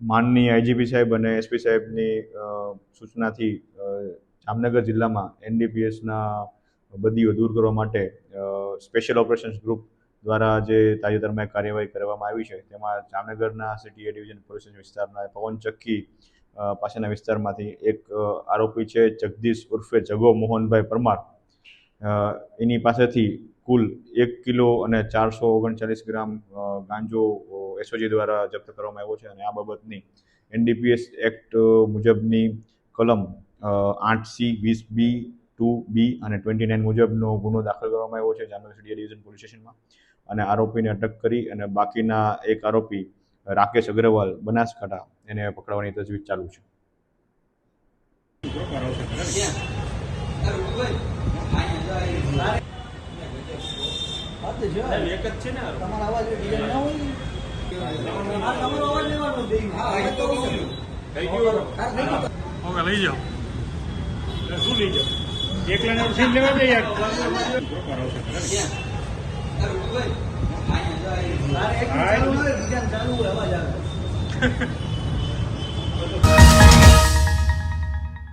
માનનીય આઈજીપી સાહેબ અને એસપી સાહેબની સૂચનાથી જામનગર જિલ્લામાં એનડીપીએસના બદીઓ દૂર કરવા માટે સ્પેશિયલ ઓપરેશન્સ ગ્રુપ દ્વારા જે તાજેતરમાં કાર્યવાહી કરવામાં આવી છે, તેમાં જામનગરના સિટી ડિવિઝન પોલીસ વિસ્તારના પવન ચક્કી પાસેના વિસ્તારમાંથી એક આરોપી છે જગદીશ ઉર્ફે જગો મોહનભાઈ પરમાર. એની પાસેથી કુલ એક કિલો અને ચારસો ઓગણચાલીસ ગ્રામ ગાંજો એસઓજી દ્વારા જપ્ત કરવામાં આવ્યો છે અને આ બાબતની એનડીપીએસ એક્ટ મુજબની કલમ આઠ સી વીસ બી ટુ બી અને ટ્વેન્ટી નાઇન મુજબનો ગુનો દાખલ કરવામાં આવ્યો છે જામનગર સીડીએ ડિવિઝન પોલીસ સ્ટેશનમાં. અને આરોપીને અટક કરી અને બાકીના એક આરોપી રાકેશ અગ્રવાલ બનાસકાંઠા એને પકડવાની તજવીજ ચાલુ છે. એક જ છે ને તમારા અવાજ બીજા હોય? આ તમારો અવાજ લેવાનો છે. હા, એ તો કહું છું. થઈ ગયું હા, નહીં તો ઓકે લઈ જાઓ શું લઈ જાઓ એકલાને સીમ લેવા દે યાર ચાલુ